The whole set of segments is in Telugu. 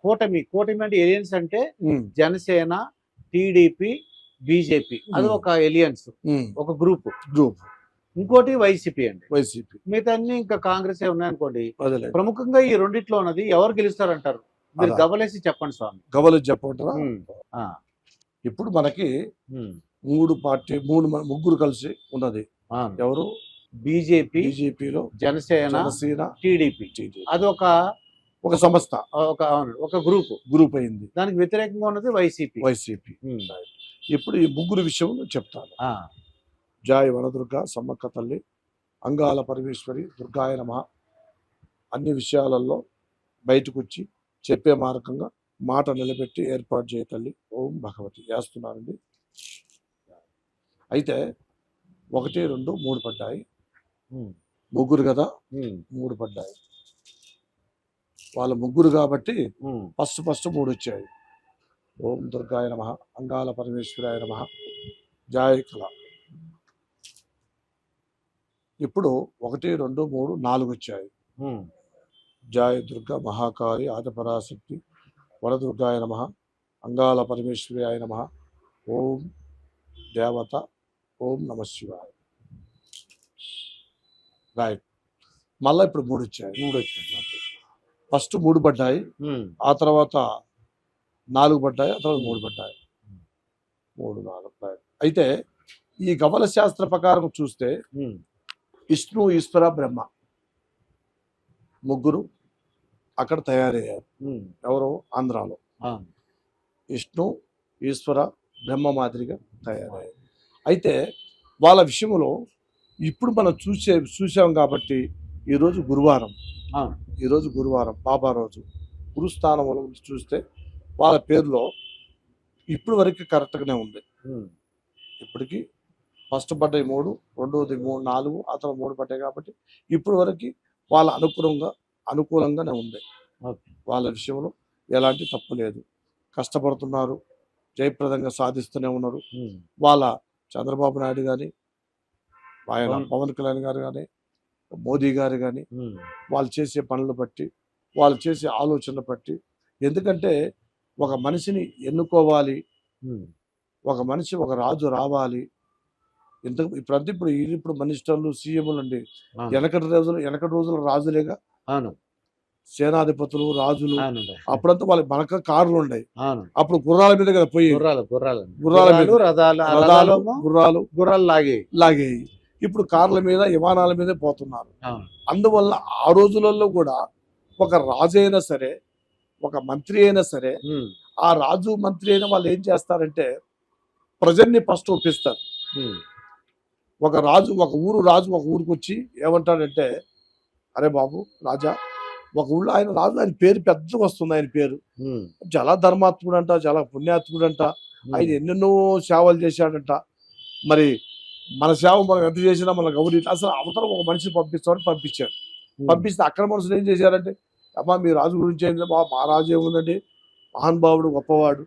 కూటమి కూటమి అంటే ఎలియన్స్ అంటే జనసేన టీడీపీ బీజేపీ. అది. ఒక ఎలియన్స్ ఒక గ్రూప్. గ్రూప్. ఇంకోటి వైసీపీ అండి. వైసీపీ. మిగతా అన్ని ఇంకా కాంగ్రెస్ ఏ ఉన్నాయనుకోండి ప్రముఖంగా ఈ రెండిట్లో ఉన్నది ఎవరు గెలుస్తారంటారు? మీరు. గబలేసి చెప్పండి స్వామి. ఉమ్, ఆ, ఇప్పుడు మనకి మూడు పార్టీ మూడు ముగ్గురు కలిసి ఉన్నది. ఎవరు? బీజేపీ బీజేపీలో జనసేన జనసేన టీడీపీ. అది ఒక ఒక సంస్థ ఒక ఒక గ్రూప్. గ్రూప్ అయింది. దానికి వ్యతిరేకంగా ఉన్నది వైసీపీ. వైసీపీ. ఇప్పుడు ఈ ముగ్గురు విషయం చెప్తాను. జాయ్ వనదుర్గ సమ్మక్క తల్లి అంగాల పరమేశ్వరి దుర్గాయ నమ అన్ని విషయాలలో బయటకు వచ్చి చెప్పే మార్గంగా మాట నిలబెట్టి ఏర్పాటు చేయ తల్లి. ఓం భగవతి. వేస్తున్నానండి అయితే ఒకటి రెండు మూడు పడ్డాయి. ముగ్గురు కదా? మూడు పడ్డాయి. వాళ్ళ ముగ్గురు కాబట్టి ఫస్ట్ ఫస్ట్ మూడు వచ్చాయి ఓం దుర్గాయ నమ అంగాల పరమేశ్వరాయ నమ జాయ కళ. ఇప్పుడు ఒకటి రెండు మూడు నాలుగు వచ్చాయి జాయ దుర్గ మహాకాళి ఆదిపరాశక్తి వరదుర్గాయ నమ అంగాల పరమేశ్వరాయ నమ ఓం దేవత ఓం నమ శివాయ. రైట్ మళ్ళీ ఇప్పుడు మూడు వచ్చాయి మూడు వచ్చింది ఫస్ట్ మూడు పడ్డాయి. ఆ తర్వాత నాలుగు పడ్డాయి ఆ తర్వాత మూడు పడ్డాయి. మూడు నాలుగు పడ్డాయి. అయితే ఈ గమల శాస్త్ర ప్రకారం చూస్తే విష్ణు ఈశ్వర బ్రహ్మ ముగ్గురు అక్కడ తయారయ్యారు. ఎవరు? ఆంధ్రాలో. విష్ణు ఈశ్వర బ్రహ్మ మాదిరిగా తయారయ్యారు. అయితే వాళ్ళ విషయంలో ఇప్పుడు మనం చూసే చూసాం కాబట్టి ఈరోజు గురువారం. ఈరోజు గురువారం బాబా రోజు. గురుస్థానంలో చూస్తే వాళ్ళ పేరులో ఇప్పుడు వరకు కరెక్ట్గానే ఉంది. ఇప్పటికి ఫస్ట్ పడ్డాయి మూడు రెండోది మూడు నాలుగు ఆ తర్వాత మూడు పడ్డాయి కాబట్టి ఇప్పుడు వరకు వాళ్ళ అనుకూలంగా అనుకూలంగానే ఉంది. వాళ్ళ విషయంలో ఎలాంటి తప్పు లేదు. కష్టపడుతున్నారు జయప్రదంగా సాధిస్తూనే ఉన్నారు. వాళ్ళ చంద్రబాబు నాయుడు కానీ ఆయన పవన్ కళ్యాణ్ గారు కానీ మోదీ గారు కానీ వాళ్ళు చేసే పనులు బట్టి వాళ్ళు చేసే ఆలోచనలు బట్టి ఎందుకంటే ఒక మనిషిని ఎన్నుకోవాలి. ఒక మనిషి ఒక రాజు రావాలి. ఇంత ఇప్పుడంతా ఇప్పుడు ఇప్పుడు మినిస్టర్లు సీఎంలు అండి. వెనకటి రోజులు వెనకటి రోజుల రాజులేగా? అవును. సేనాధిపతులు రాజులు అప్పుడంతా వాళ్ళకి మనక కార్లు ఉన్నాయి అప్పుడు గుర్రాల మీద కదా పోయి గుర్రాలు గుర్రాలు. గుర్రాల మీద. గుర్రాలు రథాలు గుర్రాలు గుర్రాలు లాగే లాగేవి ఇప్పుడు కార్ల మీద విమానాల మీదే పోతున్నారు. అందువల్ల ఆ రోజులలో కూడా ఒక రాజు అయినా సరే ఒక మంత్రి అయినా సరే ఆ రాజు మంత్రి అయినా వాళ్ళు ఏం చేస్తారంటే ప్రజల్ని ఫస్ట్ ఒప్పిస్తారు. ఒక రాజు ఒక ఊరు రాజు ఒక ఊరికి వచ్చి ఏమంటాడంటే అరే బాబు రాజా ఒక ఊళ్ళో ఆయన రాజు ఆయన పేరు పెద్దగా వస్తుంది ఆయన పేరు. చాలా ధర్మాత్ముడు అంట చాలా పుణ్యాత్ముడు అంట ఆయన ఎన్నెన్నో సేవలు చేశాడంట. మరి మన సేవ మనం ఎంత చేసినా మన గౌరీ అసలు అవతల ఒక మనిషిని పంపిస్తామని పంపించాడు పంపిస్తే అక్కడ మనుషులు ఏం చేశారంటే అమ్మా మీ రాజు గురించి ఏంటి మా మా రాజు ఏముందండి? మహానుభావుడు గొప్పవాడు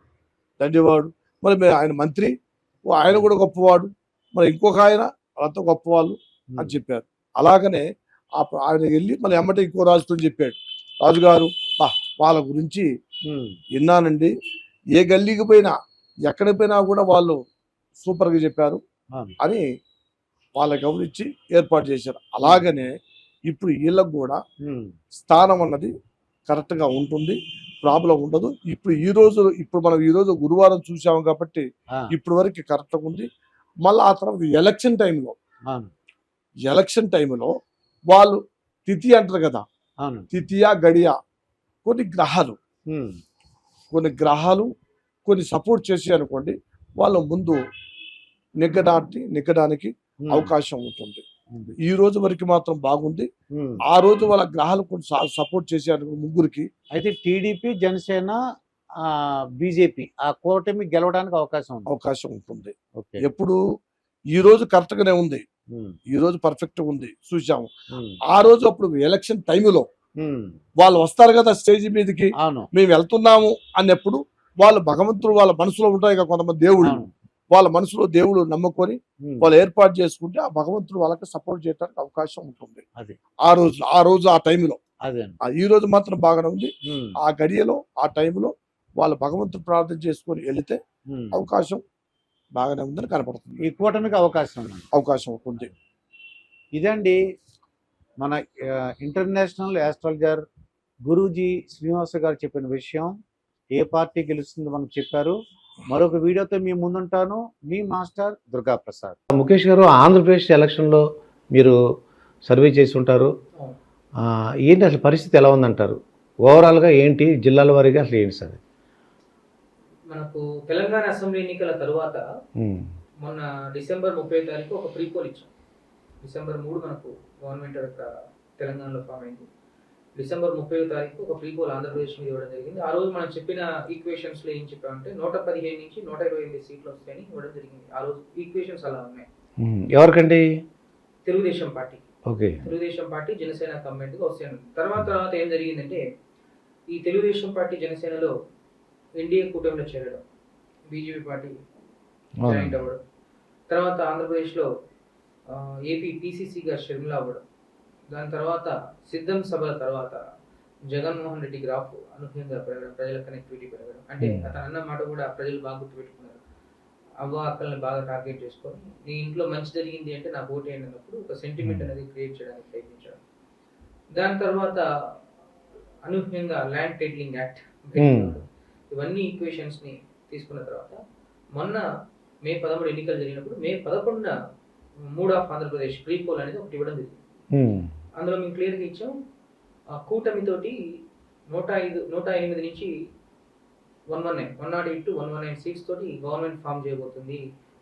దండివాడు. మరి మీరు ఆయన మంత్రి ఆయన కూడా గొప్పవాడు. మరి ఇంకొక ఆయన వాళ్ళంతా గొప్పవాళ్ళు అని చెప్పారు. అలాగనే ఆయన వెళ్ళి మళ్ళీ ఎమ్మటే ఇంకో రాజుతో చెప్పాడు. రాజుగారు బా వాళ్ళ గురించి విన్నానండి. ఏ గల్లీకి పోయినా ఎక్కడికి పోయినా కూడా వాళ్ళు సూపర్గా చెప్పారు. అని వాళ్ళకి గమనించి ఏర్పాటు చేశారు. అలాగనే ఇప్పుడు వీళ్ళకు కూడా స్థానం అన్నది కరెక్ట్గా ఉంటుంది ప్రాబ్లం ఉండదు. ఇప్పుడు ఈ రోజు ఇప్పుడు మనం ఈ రోజు గురువారం చూసాము కాబట్టి ఆ, ఇప్పటి వరకు కరెక్ట్గా ఉంది. మళ్ళీ ఆ తర్వాత ఎలక్షన్ టైంలో ఎలక్షన్ టైంలో వాళ్ళు తిథి అంటారు కదా తిథియా గడియా కొన్ని గ్రహాలు కొన్ని గ్రహాలు కొన్ని సపోర్ట్ చేసి అనుకోండి వాళ్ళ ముందు నెగ్గడానికి నెగ్గడానికి అవకాశం ఉంటుంది. ఈ రోజు వరకు మాత్రం బాగుంది. ఆ రోజు వాళ్ళ గ్రహాలు కొన్ని సపోర్ట్ చేశారు ముగ్గురికి. అయితే టీడీపీ జనసేన ఆ బీజేపీ ఆ కూటమి గెలవడానికి అవకాశం అవకాశం ఉంటుంది. ఎప్పుడు ఈ రోజు కరెక్ట్ గానే ఉంది ఈ రోజు పర్ఫెక్ట్ ఉంది. చూసాము ఆ రోజు అప్పుడు ఎలక్షన్ టైంలో వాళ్ళు వస్తారు కదా స్టేజ్ మీదకి. మేము వెళ్తున్నాము అన్నప్పుడు వాళ్ళు భగవంతుడు వాళ్ళ మనసులో ఉంటాయి కదా కొంతమంది దేవుళ్ళు. వాళ్ళ మనసులో దేవుడు నమ్ముకొని వాళ్ళు ఏర్పాటు చేసుకుంటే ఆ భగవంతుడు వాళ్ళకి సపోర్ట్ చేయడానికి అవకాశం ఉంటుంది. అది. ఆ రోజు ఆ రోజు ఆ టైంలో. ఈ రోజు మాత్రం బాగానే ఉంది. ఆ గడియలో ఆ టైంలో వాళ్ళ భగవంతుడు ప్రార్థన చేసుకొని వెళితే. అవకాశం బాగానే ఉందని కనపడుతుంది. ఈ కూటమికి అవకాశం ఉంది అవకాశం ఉంది. ఇదండి మన ఇంటర్నేషనల్ ఆస్ట్రాలజర్ గురూజీ శ్రీనివాస గారు చెప్పిన విషయం. ఏ పార్టీ గెలుస్తుందో మనకు చెప్పారు. మరొక వీడియోతో మీ ముందుంటాను. మీ మాస్టర్ దుర్గా ప్రసాద్ ముఖేష్ గారు ఆంధ్రప్రదేశ్ ఎలక్షన్లో మీరు సర్వే చేసి ఉంటారు ఆ, ఏంటి అసలు పరిస్థితి ఎలా ఉందంటారు? ఓవరాల్గా ఏంటి? జిల్లాల వారీగా అసలు ఏంటి సార్? మనకు తెలంగాణ అసెంబ్లీ ఎన్నికల తరువాత మొన్న డిసెంబర్ ముప్పై తారీఖు ఒక ప్రీపోల్ ఇచ్చాం. డిసెంబర్ మూడు మనకు గవర్నమెంట్ తెలంగాణలో ఫామ్ అయింది. డిసెంబర్ ముప్పై తారీఖు ఒక ప్రీపోల్ ఆంధ్రప్రదేశ్ మీద ఇవ్వడం జరిగింది. ఆ రోజు మనం చెప్పిన ఈక్వేషన్స్లో ఏం చెప్పామంటే నూట పదిహేను నుంచి నూట ఇరవై ఎనిమిది సీట్లు వస్తాయని ఇవ్వడం జరిగింది. ఆ రోజు ఈక్వేషన్స్ అలా ఉన్నాయి. ఎవరికండి? Telugu Desam party. Okay. Telugu Desam party Janasena కమెంట్గా వస్తాను తర్వాత తర్వాత ఏం జరిగిందంటే ఈ తెలుగుదేశం పార్టీ జనసేనలో ఎన్డీఏ కూటమిలో చేరడం బీజేపీ పార్టీ జాయింట్ అవ్వడం తర్వాత ఆంధ్రప్రదేశ్లో ఏపీ పీసీసీగా షర్మిల అవ్వడం దాని తర్వాత సిద్ధం సభల తర్వాత జగన్మోహన్ రెడ్డి గ్రాఫ్ అనూహ్యంగా పెరగడం ప్రజల కనెక్టివిటీ పెరగడం అంటే Hmm. అతను అన్న మాట కూడా ప్రజలు బాగా గుర్తుపెట్టుకున్నారు అవ్వ అక్కల్ని బాగా టార్గెట్ చేసుకొని నీ ఇంట్లో మంచి జరిగింది అంటే నాకు ఓటు వేయండి అన్నప్పుడు ఒక సెంటిమెంట్ Hmm. అనేది క్రియేట్ చేయడానికి ప్రయత్నించాడు దాని తర్వాత అనూహ్యంగా ల్యాండ్ టైటిలింగ్ యాక్ట్ Hmm. ఇవన్నీ ఈక్వేషన్స్ని తీసుకున్న తర్వాత మొన్న మే పదమూడు ఎన్నికలు జరిగినప్పుడు మే పదకొండున mood of Andhra Pradesh pre poll అనేది ఒకటి ఇవ్వడం జరిగింది ఉమ్, అందులో మేము క్లియర్గా ఇచ్చాం. ఆ కూటమితోటి నూట ఐదు నూట ఎనిమిది నుంచి one one nine one nought eight two one one nine seats తోటి గవర్నమెంట్ ఫామ్ చేయబోతుంది.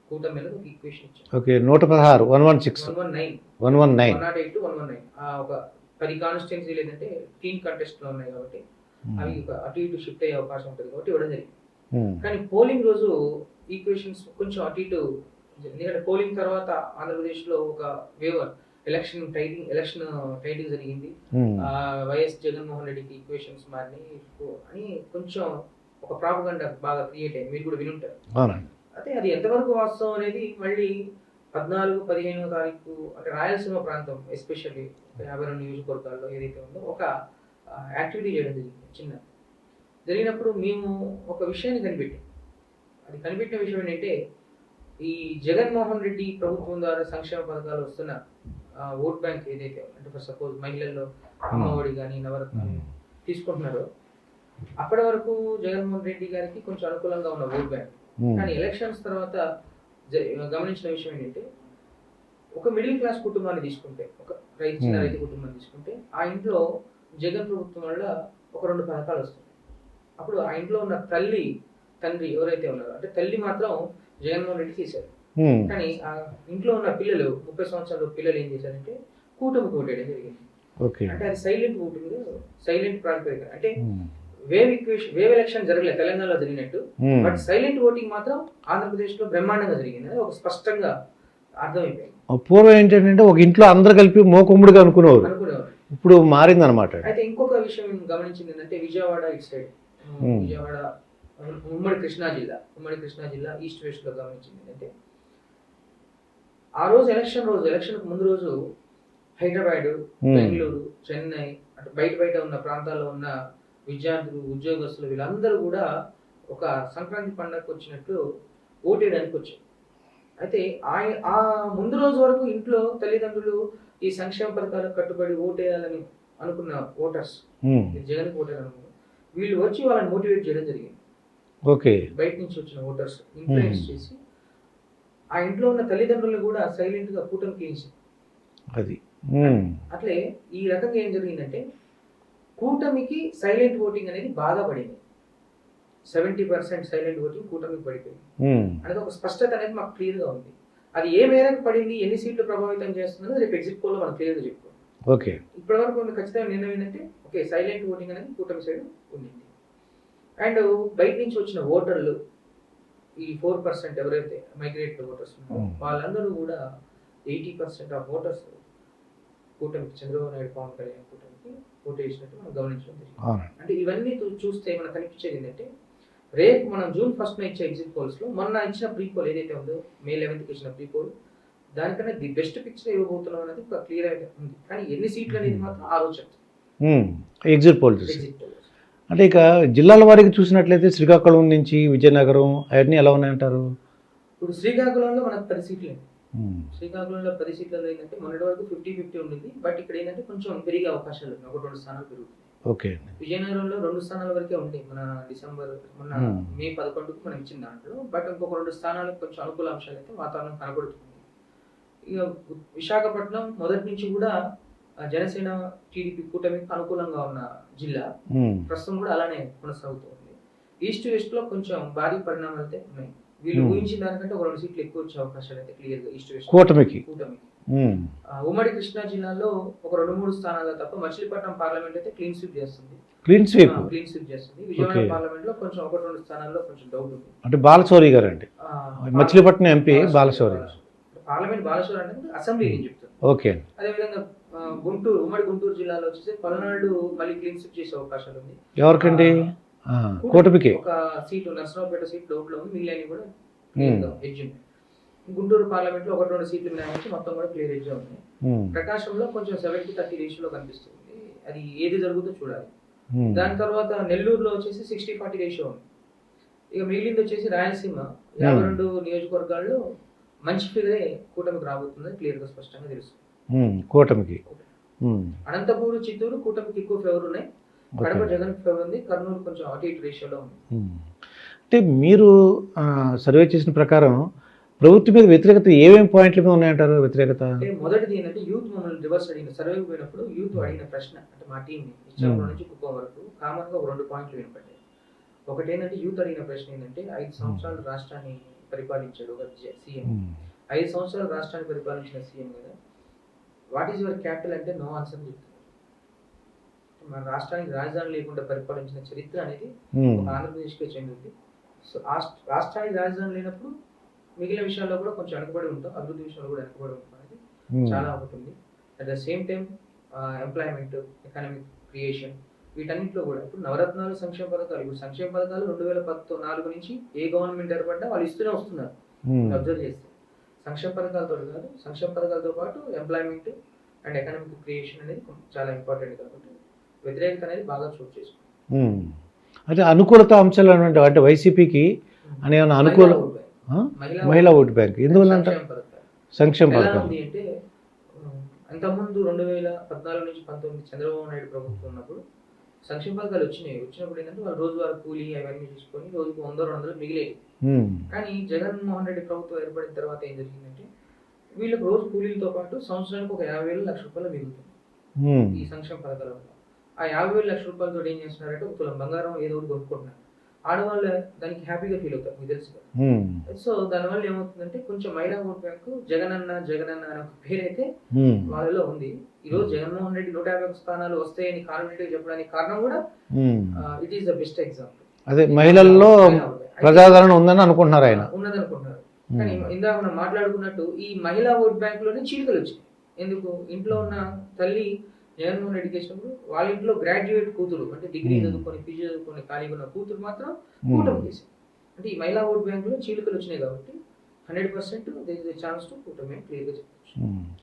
కూటమి అనేది ఒక ఈక్వేషన్ ఇచ్చాం. ఓకే నూట పదహారు one one six one one nine. One one nine. One nought eight two one one nine. ఒక పది కాన్స్టిట్యున్సీ లేదంటే టీమ్ కంటెస్ట్లో ఉన్నాయి కాబట్టి అవి ఒక అటు ఇటు షిఫ్ట్ అయ్యే అవకాశం ఉంటుంది కాబట్టి ఇవ్వడం జరిగింది. ఉమ్, కానీ పోలింగ్ రోజు ఈక్వేషన్స్ కొంచెం అటు ఇటు ఎందుకంటే పోలింగ్ తర్వాత ఆంధ్రప్రదేశ్లో ఒక వేవర్ ఎలక్షన్ టైటింగ్ ఎలక్షన్ టైటింగ్ జరిగింది. ఆ, వైఎస్ జగన్మోహన్ రెడ్డికి ఈక్వేషన్స్ మారినాయి. అని కొంచెం ఒక ప్రాపగండ బాగా క్రియేట్ అయింది. మీరు కూడా వినుంటారు. అయితే అది ఎంతవరకు వాస్తవం అనేది మళ్ళీ పద్నాలుగు పదిహేనో తారీఖు అంటే రాయలసీమ ప్రాంతం ఎస్పెషల్లీ యాభై రెండు నియోజకవర్గాల్లో ఏదైతే ఉందో ఒక యాక్టివిటీ చేయడం జరిగింది. చిన్న జరిగినప్పుడు మేము ఒక విషయాన్ని కనిపెట్టాం. అది కనిపెట్టిన విషయం ఏంటంటే ఈ జగన్మోహన్ రెడ్డి ప్రభుత్వం ద్వారా సంక్షేమ పథకాలు వస్తున్న ఓట్ బ్యాంక్ ఏదైతే అంటే ఫర్ సపోజ్ మహిళల్లో అమ్మఒడి కానీ నవరత్న ఉమ్, తీసుకుంటున్నారో అప్పటి వరకు జగన్మోహన్ రెడ్డి గారికి కొంచెం అనుకూలంగా ఉన్న ఓట్ బ్యాంక్. ఉమ్, కానీ ఎలక్షన్స్ తర్వాత గమనించిన విషయం ఏంటంటే ఒక మిడిల్ క్లాస్ కుటుంబాన్ని తీసుకుంటే ఒక రైతు చిన్న Hmm. రైతు కుటుంబాన్ని తీసుకుంటే ఆ ఇంట్లో జగన్ ప్రభుత్వం వల్ల ఒక రెండు పథకాలు వస్తాయి. అప్పుడు ఆ ఇంట్లో ఉన్న తల్లి తండ్రి ఎవరైతే ఉన్నారో అంటే తల్లి మాత్రం జగన్మోహన్ రెడ్డి ఉమ్, కానీ ఇంట్లో ఉన్న పిల్లలు ముప్పై సంవత్సరాల పిల్లలు ఏం చేశారంటే కూటమికి ఓటేయడం జరిగింది. ఓకే. అంటే అది సైలెంట్ ఓటింగ్ సైలెంట్ ప్రాతిపదిక అంటే వేవ్ ఈక్వేషన్ వేవ్ ఎలక్షన్ జరగలేదు తెలంగాణలో జరిగినట్టు. బట్ సైలెంట్ ఓటింగ్ మాత్రం ఆంధ్రప్రదేశ్లో బ్రహ్మాండంగా జరిగింది. ఒక స్పష్టంగా అర్థమైపోయింది. పూర్వం ఏంటంటే ఒక ఇంట్లో అందరు కలిపి మోకుమ్ముడిగా అనుకునేవారు. ఇప్పుడు మారిందనమాట అయితే ఇంకొక విషయం గమనించింది ఏంటంటే విజయవాడ ఇటు సైడ్. విజయవాడ ఉమ్మడి కృష్ణా జిల్లా ఉమ్మడి కృష్ణా జిల్లా ఈస్ట్ వెస్ట్లో గమనించింది ఏంటంటే ఆ రోజు ఎలక్షన్ రోజు ఎలక్షన్ ముందు రోజు హైదరాబాద్ Hmm. బెంగళూరు చెన్నై అటు బయట బయట ఉన్న ప్రాంతాల్లో ఉన్న విద్యార్థులు ఉద్యోగస్తులు వీళ్ళందరూ కూడా ఒక సంక్రాంతి పండగకు వచ్చినట్లు ఓటేయడానికి వచ్చారు అయితే ఆయ ఆ ముందు రోజు వరకు ఇంట్లో తల్లిదండ్రులు ఈ సంక్షేమ పథకాలకు కట్టుబడి ఓటేయాలని అనుకున్న ఓటర్స్ ఉమ్, జగన్ ఓటేయాలనుకున్నారు వీళ్ళు వచ్చి వాళ్ళని మోటివేట్ చేయడం జరిగింది ఓకే బయట నుంచి వచ్చిన ఓటర్స్ ఇన్ఫ్లుయెన్స్ Hmm. చేసి ఆ ఇంట్లో ఉన్న తల్లిదండ్రులు కూడా సైలెంట్గా కూటమికి వేసి అది. అట్లే ఈ రకంగా ఏం జరిగిందంటే కూటమికి సైలెంట్ ఓటింగ్ అనేది బాగా పడింది సెవెంటీ పర్సెంట్ సైలెంట్ ఓటింగ్ కూటమికి పడిపోయింది. అనేది ఒక స్పష్టత అనేది మాకు క్లియర్గా ఉంది. అది ఏ మేరకు పడింది ఎన్ని సీట్లు ప్రభావితం చేస్తుందో రేపు ఎగ్జిట్ పోల్లో మనం క్లియర్గా చెప్పుకోవాలి. ఓకే. ఇప్పటి వరకు ఉన్న ఖచ్చితంగా నిర్ణయం ఏంటంటే ఓకే సైలెంట్ ఓటింగ్ అనేది కూటమి సైడ్ ఉండింది. అండ్ బయట నుంచి వచ్చిన ఓటర్లు ఈ ఫోర్ పర్సెంట్ ఎవరైతే మైగ్రేట్ ఓటర్స్ Hmm. వాళ్ళందరూ కూడా ఎయిటీ పర్సెంట్ ఆఫ్ ఓటర్స్ కూటమికి చంద్రబాబు నాయుడు పవన్ కళ్యాణ్ కూటమికి ఓటు వేసినట్టు మనం గమనించడం జరిగింది. అంటే ఇవన్నీ చూస్తే మనకు కనిపించేది ఏంటంటే రేపు మనం జూన్ ఫస్ట్ ఇచ్చే ఎగ్జిట్ పోల్స్లో మొన్న ఇచ్చిన ప్రీ పోల్ ఏదైతే ఉందో మే లెవెన్త్ ఇచ్చిన ప్రీ పోల్ దానికన్నా ది బెస్ట్ పిక్చర్ ఇవ్వబోతున్నాం అనేది క్లియర్ ఉంది. కానీ ఎన్ని సీట్లు అనేది మాత్రం ఆ రోజు చెప్తాం ఎగ్జిట్ పోల్ Exit polls. అంటే ఇక జిల్లాల వారికి చూసినట్లయితే శ్రీకాకుళం నుంచి విజయనగరం అవన్నీ ఎలా ఉన్నాయంటారు? ఇప్పుడు శ్రీకాకుళంలో మనకు పది సీట్లు. శ్రీకాకుళంలో పది సీట్లలో ఏంటంటే మొన్నటి వరకు ఫిఫ్టీ ఫిఫ్టీ ఉండింది. బట్ ఇక్కడ ఏంటంటే కొంచెం పెరిగే అవకాశాలు ఒక రెండు స్థానాలు పెరుగుతాయి ఓకే. విజయనగరంలో రెండు స్థానాల వరకే ఉంటాయి మన డిసెంబర్ మొన్న. మే పదకొండుకు మనం ఇచ్చిన దాంట్లో. బట్ ఇంకొక రెండు స్థానాలకు కొంచెం అనుకూల అంశాలు అయితే వాతావరణం కనబడుతుంది. ఇక విశాఖపట్నం మొదటి నుంచి కూడా జనసేన టీడీపీ కూటమికి అనుకూలంగా ఉన్న జిల్లా ప్రస్తుతం కూడా అలానే కొనసాగుతుంది. ఈస్ట్ వెస్ట్లో కొంచెం భారీ పరిణామాలు అయితే ఉన్నాయి. వీళ్ళు. ఊహించిన దానికంటే ఒక రెండు సీట్లు ఎక్కువ వచ్చే అవకాశాలు అయితే క్లియర్గా ఈస్ట్ వెస్ట్ కూటమికి? ఉమ్మడి కృష్ణా జిల్లాలో ఒక రెండు మూడు స్థానాలు తప్ప మచిలీపట్నం పార్లమెంట్ అయితే క్లీన్ స్వీప్ చేస్తుంది. క్లీన్ స్వీప్ క్లీన్ స్వీప్ చేస్తుంది. విజయవాడ. పార్లమెంట్లో కొంచెం ఒకటి రెండు స్థానాల్లో కొంచెం డౌట్ ఉంది. అంటే బాలశౌరి గారు అండి మచిలీపట్నం ఎంపీ బాలశౌరి పార్లమెంట్ బాలశౌరి అంటే అసెంబ్లీ నేను చెప్తాను ఓకే. అదేవిధంగా గుంటూరు ఉమ్మడి గుంటూరు జిల్లాలో వచ్చేసి పల్నాడు మళ్ళీ క్లీన్ స్వీప్ చేసే అవకాశాలు ఉంది. ఎవరికండి? ఆ, కూటమికి? ఒక సీటు నర్సరావుపేట సీట్ లోపల ఉంది మిగిలినవి కూడా ఎడ్జ్ గుంటూరు పార్లమెంట్లో ఒకటి రెండు సీట్లు మినహాయించి మొత్తం కూడా క్లియర్ ఎడ్జ్ ఉంది ప్రకాశంలో కొంచెం సెవెంటీ థర్టీ రేషియోలో కనిపిస్తుంది. అది ఏది జరుగుతుందో చూడాలి. దాని తర్వాత నెల్లూరులో వచ్చేసి సిక్స్టీ ఫార్టీ రేషియో ఉంది. ఇక మిగిలింది వచ్చేసి రాయలసీమ. యాభై రెండు నియోజకవర్గాల్లో మంచి ఫిగరే కూటమికి రాబోతుందని క్లియర్గా స్పష్టంగా తెలుస్తుంది. కూటమికి. అనంతపూర్ చిత్తూరు కూటమికి ఎక్కువ ఫేవర్ ఉన్నాయి. కడప జగన్ ఫేవర్ ఉంది. కర్నూలు కొంచెం అటు ఇటు రేషియోలో ఉంది. అంటే మీరు సర్వే చేసిన ప్రకారం ప్రభుత్వం మీద వ్యతిరేకత ఏమేమి పాయింట్ల మీద ఉన్నాయంటారు వ్యతిరేకత? అంటే మొదటిది ఏంటంటే యూత్ మమ్మల్ని రివర్స్ అడిగిన సర్వేకి పోయినప్పుడు యూత్ అడిగిన ప్రశ్న అంటే మా టీం నుంచి కుప్పం వరకు కామన్గా ఒక రెండు పాయింట్లు వినపడ్డాయి. ఒకటి ఏంటంటే యూత్ అడిగిన ప్రశ్న ఏంటంటే ఐదు సంవత్సరాలు రాష్ట్రాన్ని పరిపాలించాడు ఒక సీఎం. ఐదు సంవత్సరాలు రాష్ట్రాన్ని పరిపాలించిన సీఎం కదా. వాట్ ఈస్ యువర్ క్యాపిటల్ అంటే నో ఆన్సర్ చెప్తున్నారు. మన రాష్ట్రానికి రాజధాని లేకుండా పరిపాలించిన చరిత్ర అనేది ఒక ఆంధ్రప్రదేశ్కే చెందింది. సో రాష్ట్ర- రాష్ట్రానికి రాజధాని లేనప్పుడు మిగిలిన విషయాల్లో కూడా కొంచెం వెనకబడి ఉంటాం అభివృద్ధి విషయంలో కూడా వెనకబడి ఉంటాం అనేది ఉమ్, చాలా ఒకటి ఉంది. At the same time employment economic creation వీటన్నిటిలో కూడా ఇప్పుడు నవరత్నాలు సంక్షేమ పథకాలు ఇప్పుడు సంక్షేమ పథకాలు రెండు వేల పత్తు నాలుగు నుంచి ఏ గవర్నమెంట్ ఏర్పడ్డా వాళ్ళు ఇస్తూనే వస్తున్నారు. అబ్జర్వ్ చేస్తే. సంక్షేమ పథకాలతో కాదు సంక్షేమ పథకాలతో పాటు ఎంప్లాయ్మెంట్ అండ్ ఎకనామిక్ క్రియేషన్ అనేది చాలా ఇంపార్టెంట్ కాబట్టి వ్యతిరేకత అనేది బాగా చోటు చేసుకుంది. అంటే అనుకూలత అంశాలు అంటే అంటే వైసీపీకి అని అనుకూల మహిళా ఓట్ బ్యాంక్. ఎందువల్ల అంట సంక్షేమ పథకం అంటే అంతకుముందు రెండు వేల పద్నాలుగు నుంచి పంతొమ్మిది చంద్రబాబు నాయుడు ప్రభుత్వం ఉన్నప్పుడు సంక్షేమ పథకాలు వచ్చినాయి. వచ్చినప్పుడు ఏంటంటే వాళ్ళు రోజువారీ కూలీ అవన్నీ చూసుకొని రోజుకు వంద రెండు వందలు మిగిలేవి. కానీ జగన్మోహన్ రెడ్డి ప్రభుత్వం ఏర్పడిన తర్వాత ఏం జరిగిందంటే వీళ్ళకి రోజు కూలీలతో పాటు సంవత్సరానికి ఒక యాభై వేలు లక్ష రూపాయలు మిగులుతుంది ఈ సంక్షేమ పథకాల వల్ల. ఆ యాభై వేలు లక్ష రూపాయలతో ఏం చేస్తున్నారంటే ఒక తులం బంగారం ఏదో ఒకటి కొనుక్కుంటున్నారు. ఆడవాళ్ళు దానికి హ్యాపీగా ఫీల్ అవుతారు మీకు తెలుసు సో దానివల్ల ఏమవుతుందంటే కొంచెం మహిళా ఓట్ బ్యాంకు జగనన్న జగనన్న అనే ఒక పేరైతే ఉమ్, వాళ్ళలో ఉంది. ఈ రోజు జగన్మోహన్ రెడ్డి నూట యాభై స్థానాలు వస్తాయని కాన్ఫిడెంట్ చెప్పడానికి కారణం కూడా. It is the best example అదే మహిళల్లో ప్రజాదరణ ఉందని అనుకుంటున్నారు ఆయన. ఉన్నదనుకుంటున్నారు. ఉమ్, కానీ ఇందాక మనం మాట్లాడుకున్నట్టు ఈ మహిళా ఓట్ బ్యాంక్లోనే చీలికలు వచ్చినాయి. ఎందుకు? ఇంట్లో ఉన్న తల్లి జగన్మోహన్ రెడ్డికి వేసినప్పుడు వాళ్ళ ఇంట్లో గ్రాడ్యుయేట్ కూతురు అంటే డిగ్రీ Hmm. చదువుకొని పీజీ చదువుకొని ఖాళీగా ఉన్న కూతురు మాత్రం కూటమి చేసింది అంటే ఈ మహిళా ఓట్ బ్యాంక్లో చీలికలు వచ్చినాయి కాబట్టి హండ్రెడ్ పర్సెంట్ ఛాన్స్ టు కూటమి క్లియర్గా చెప్పచ్చు.